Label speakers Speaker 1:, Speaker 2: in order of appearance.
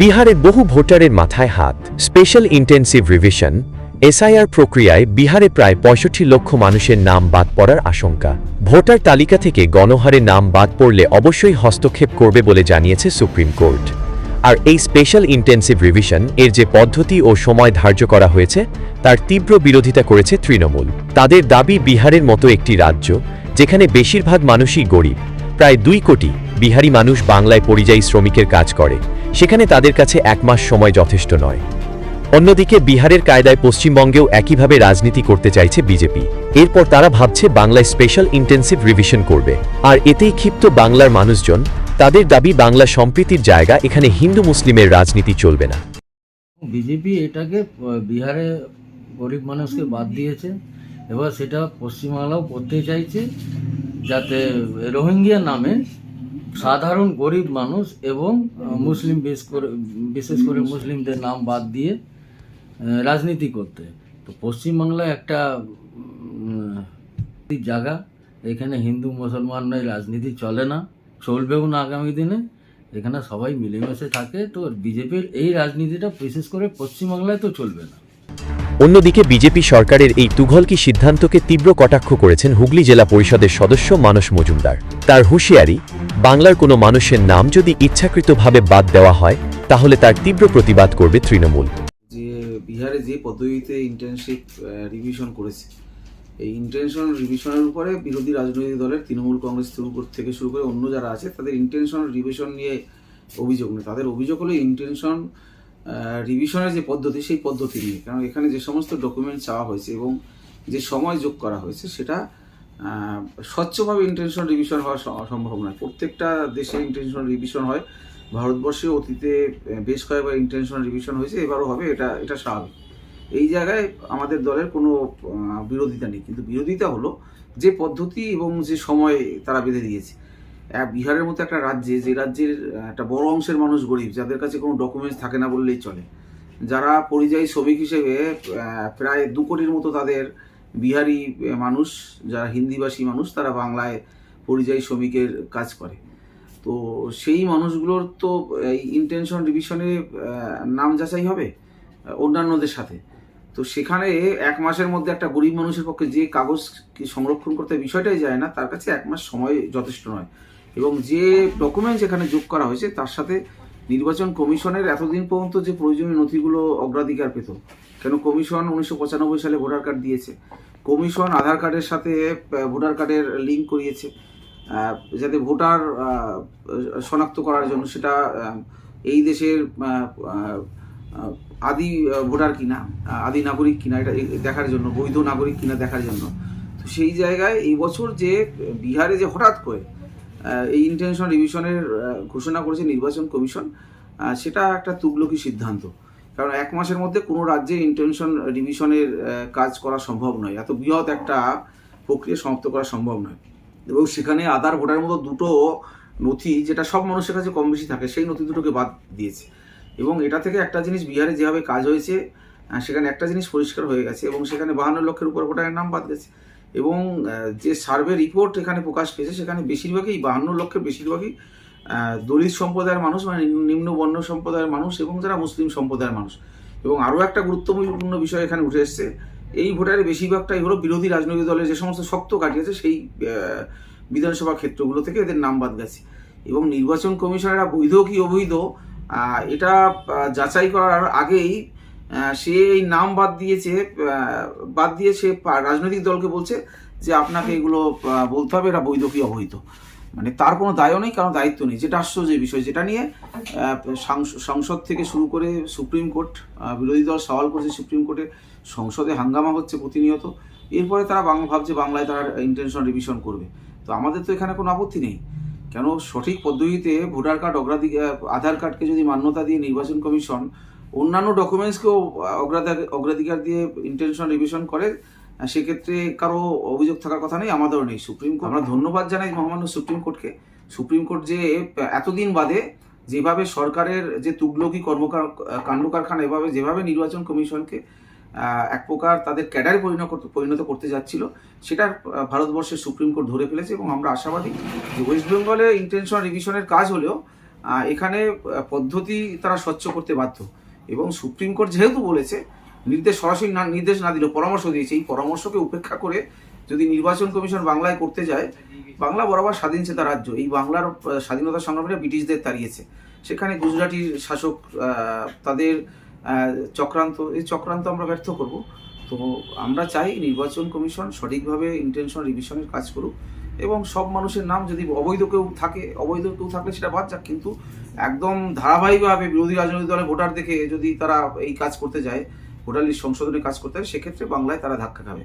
Speaker 1: বিহারে বহু ভোটারের মাথায় হাত। স্পেশাল ইন্টেন্সিভ রিভিশন, এসআইআর প্রক্রিয়ায় বিহারে প্রায় পঁয়ষট্টি লক্ষ মানুষের নাম বাদ পড়ার আশঙ্কা। ভোটার তালিকা থেকে গণহারে নাম বাদ পড়লে অবশ্যই হস্তক্ষেপ করবে বলে জানিয়েছে সুপ্রিম কোর্ট। আর এই স্পেশাল ইন্টেন্সিভ রিভিশন এর যে পদ্ধতি ও সময় ধার্য করা হয়েছে, তার তীব্র বিরোধিতা করেছে তৃণমূল। তাদের দাবি বিহারের মতো একটি রাজ্য, যেখানে বেশিরভাগ মানুষই গরিব। প্রায় দুই কোটি বিহারি মানুষ বাংলায় পরিযায়ী শ্রমিকের কাজ করে। সেখানে তাদের কাছে এক মাস সময় যথেষ্ট নয়। অন্যদিকে বিহারের কায়দায় পশ্চিমবঙ্গেও একইভাবে রাজনীতি করতে চাইছে বিজেপি। এরপর তারা ভাবছে বাংলায় স্পেশাল ইন্টেন্সিভ রিভিশন করবে। আর এতেই ক্ষিপ্ত বাংলার মানুষজন, তাদের দাবি বাংলা সম্প্রীতির জায়গা, এখানে হিন্দু মুসলিমের রাজনীতি চলবে না।
Speaker 2: বিজেপি এটাকে বিহারে গরিব মানুষকে বাদ দিয়েছে। এবার সেটা পশ্চিমবাংলাও করতে চাইছে, যাতে রোহিঙ্গিয়া নামে সাধারণ গরিব মানুষ এবং মুসলিম বিশেষ করে বিশেষ করে মুসলিমদের নাম বাদ দিয়ে রাজনীতি করতে। তো পশ্চিমবাংলায় একটা জায়গা এখানে হিন্দু মুসলমান নয় রাজনীতি চলে না চলবেও না আগামী দিনে এখানে সবাই মিলেমিশে থাকে। তো বিজেপির এই রাজনীতিটা বিশেষ করে পশ্চিমবাংলায় তো চলবে না।
Speaker 1: অন্যদিকে বিজেপি সরকারের এই তুঘলকি সিদ্ধান্তকে তীব্র কটাক্ষ করেছেন হুগলি জেলা পরিষদের সদস্য মানস মজুমদার। তার হুঁশিয়ারি, বাংলার কোনো মানুষের নাম যদি ইচ্ছাকৃতভাবে বাদ দেওয়া হয়, তাহলে তার তীব্র প্রতিবাদ করবে তৃণমূল।
Speaker 3: যে বিহারে যে পদ্ধতিতে ইন্টার্নশিপ রিভিশন করেছে, এই ইন্টেনশনাল রিভিশনের উপরে বিরোধী রাজনৈতিক দলের তৃণমূল কংগ্রেস থেকে শুরু করে অন্য যারা আছে, তাদের ইন্টেনশনাল রিভিশন নিয়ে অভিযোগ নেই। তাদের অভিযোগ হলো ইন্টেনশন রিভিশনের যে পদ্ধতি, সেই পদ্ধতি নিয়ে। কারণ এখানে যে সমস্ত ডকুমেন্ট চাওয়া হয়েছে এবং যে সময় যোগ করা হয়েছে, সেটা স্বচ্ছভাবে ইন্টেনশনাল রিভিশন হওয়া সম্ভব নয়। প্রত্যেকটা দেশে ইন্টেনশনাল রিভিশন হয়। ভারতবর্ষে অতীতে বেশ কয়েকবার ইন্টেনশনাল রিভিশন হয়েছে, এবারও হবে, এটা এটা স্বাভাবিক। এই জায়গায় আমাদের দলের কোনো বিরোধিতা নেই। কিন্তু বিরোধিতা হলো যে পদ্ধতি এবং যে সময় তারা বেঁধে দিয়েছে। বিহারের মতো একটা রাজ্যে, যে রাজ্যের একটা বড় অংশের মানুষ গরিব, যাদের কাছে কোনো ডকুমেন্টস থাকে না বললেই চলে। যারা পরিযায়ী শ্রমিক হিসেবে প্রায় দু কোটির মতো তাদের বিহারি মানুষ, যারা হিন্দিভাষী মানুষ, তারা বাংলায় পরিযায়ী শ্রমিকের কাজ করে। তো সেই মানুষগুলোর তো এই ইন্টেনশন রিভিশনে নাম যাচাই হবে অন্যান্যদের সাথে। তো সেখানে এক মাসের মধ্যে একটা গরিব মানুষের পক্ষে যে কাগজ সংরক্ষণ করতে বিষয়টাই যায় না, তার কাছে এক মাস সময় যথেষ্ট নয়। এবং যে ডকুমেন্টস এখানে যোগ করা হয়েছে, তার সাথে নির্বাচন কমিশনের এতদিন পর্যন্ত যে প্রয়োজনীয় নথিগুলো অগ্রাধিকার পেত, কেন কমিশন উনিশশো পঁচানব্বই সালে ভোটার কার্ড দিয়েছে, কমিশন আধার কার্ডের সাথে ভোটার কার্ডের লিঙ্ক করিয়েছে যাতে ভোটার শনাক্ত করার জন্য সেটা এই দেশের আদি ভোটার কিনা আদি নাগরিক কিনা, এটা দেখার জন্য, বৈধ নাগরিক কিনা দেখার জন্য। তো সেই জায়গায় এই বছর যে বিহারে যে হঠাৎ করে এই ইন্টেনশন রিভিশনের ঘোষণা করেছে নির্বাচন কমিশন সেটা একটা তুগলকি সিদ্ধান্ত। কারণ এক মাসের মধ্যে কোনো রাজ্যে ইন্টেনশন রিভিশনের কাজ করা সম্ভব নয়। এত বৃহৎ একটা প্রক্রিয়া সমাপ্ত করা সম্ভব নয়। এবং সেখানে আধার ভোটার মতো দুটো নথি, যেটা সব মানুষের কাছে কম বেশি থাকে, সেই নথি দুটোকে বাদ দিয়েছে। এবং এটা থেকে একটা জিনিস বিহারে যেভাবে কাজ হয়েছে সেখানে একটা জিনিস পরিষ্কার হয়ে গেছে এবং সেখানে বাহান্ন লক্ষের উপর ভোটারের নাম বাদ গেছে। এবং যে সার্ভে রিপোর্ট এখানে প্রকাশ পেয়েছে, সেখানে বেশিরভাগই বাহান্ন লক্ষের বেশিরভাগই দলিত সম্প্রদায়ের মানুষ মানে নিম্ন বর্ণ সম্প্রদায়ের মানুষ এবং যারা মুসলিম সম্প্রদায়ের মানুষ। এবং আরও একটা গুরুত্বপূর্ণ বিষয় এখানে উঠে এসছে, এই ভোটারের বেশিরভাগটাই হলো বিরোধী রাজনৈতিক দলের যে সমস্ত শক্ত কাটিয়েছে সেই বিধানসভা ক্ষেত্রগুলো থেকে এদের নাম বাদ গেছে। এবং নির্বাচন কমিশনেরা বৈধ কি অবৈধ এটা যাচাই করার আগেই সে এই নাম বাদ দিয়েছে বাদ দিয়ে সে রাজনৈতিক দলকে বলছে যে আপনাকে এগুলো বলতে হবে, এটা বৈধ কি অবৈধ। মানে তার কোনো দায়ও নেই কারণ দায়িত্ব নেই। যেটা আশ্চর্য বিষয়, যেটা নিয়ে সংসদ থেকে শুরু করে সুপ্রিম কোর্ট বিরোধী দল সওয়াল করছে সুপ্রিম কোর্টে সংসদে হাঙ্গামা হচ্ছে প্রতিনিয়ত। এরপরে তারা বাংলা ভাবছে বাংলায় তারা ইন্টেনশন রিভিশন করবে। তো আমাদের তো এখানে কোনো আপত্তি নেই। কেন সঠিক পদ্ধতিতে ভোটার কার্ড অগ্রাধিকার আধার কার্ডকে যদি মান্যতা দিয়ে নির্বাচন কমিশন অন্যান্য ডকুমেন্টসকেও অগ্রাধিকার অগ্রাধিকার দিয়ে ইন্টেনশন রিভিশন করে সেক্ষেত্রে কারও অভিযোগ থাকার কথা নেই, আমাদেরও নেই সুপ্রিম কোর্ট। আমরা ধন্যবাদ জানাই মহামান্য সুপ্রিম কোর্টকে। সুপ্রিম কোর্ট যে এতদিন বাদে যেভাবে সরকারের যে তুগলকি কর্মকার কাণ্ড কারখানা এভাবে যেভাবে নির্বাচন কমিশনকে এক প্রকার তাদের ক্যাডারে পরিণত পরিণত করতে যাচ্ছিল। সেটা ভারতবর্ষের সুপ্রিম কোর্ট ধরে ফেলেছে এবং আমরা আশাবাদী যে ওয়েস্ট বেঙ্গলে ইন্টেনশন রিভিশনের কাজ হলেও এখানে পদ্ধতি তারা স্বচ্ছ করতে বাধ্য। এবং সুপ্রিম কোর্ট যেহেতু বলেছে, নির্দেশ সরাসরি না নির্দেশ না দিলেও পরামর্শ দিয়েছে। এই পরামর্শকে উপেক্ষা করে যদি নির্বাচন কমিশন বাংলায় করতে যায়, বাংলা বরাবর স্বাধীন চেতা রাজ্য। এই বাংলার স্বাধীনতা সংগ্রামীরা ব্রিটিশদের তাড়িয়েছে। সেখানে গুজরাটির শাসক তাদের চক্রান্ত, এই চক্রান্ত আমরা ব্যর্থ করব। তো আমরা চাই নির্বাচন কমিশন সঠিকভাবে ইন্টেনশন রিভিশনের কাজ করুক এবং সব মানুষের নাম যদি অবৈধ কেউ থাকে, অবৈধ কেউ থাকলে সেটা বাদ যাক, কিন্তু একদম ধারাবাহিকভাবে বিরোধী রাজনৈতিক দলের ভোটার দেখে যদি তারা এই কাজ করতে যায়, ভোটার লিস্ট সংশোধনের কাজ করতে হয় সেক্ষেত্রে বাংলায় তারা ধাক্কা খাবে।